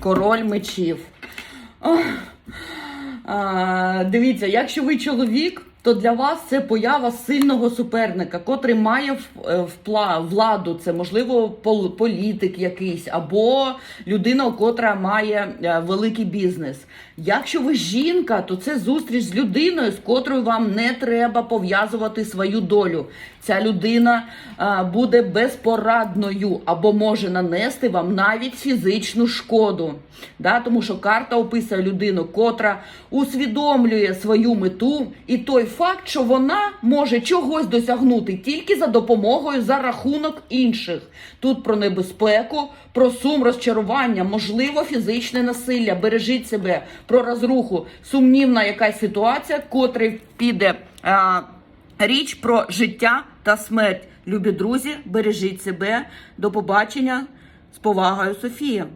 король мечів. Дивіться, якщо ви чоловік, то для вас це поява сильного суперника, котрий має е, владу. Це можливо політик якийсь або людина, котра має е, великий бізнес. Якщо ви жінка, то це зустріч з людиною, з котрою вам не треба пов'язувати свою долю. Ця людина буде безпорадною або може нанести вам навіть фізичну шкоду. Да? Тому що карта описує людину, котра усвідомлює свою мету і той факт, що вона може чогось досягнути тільки за допомогою за рахунок інших. Тут про небезпеку, про сум, розчарування, можливо, фізичне насилля. Бережіть себе про розруху, сумнівна якась ситуація, котрий піде. А, Річ про життя та смерть. Любі друзі, бережіть себе. До побачення. З повагою, Софія.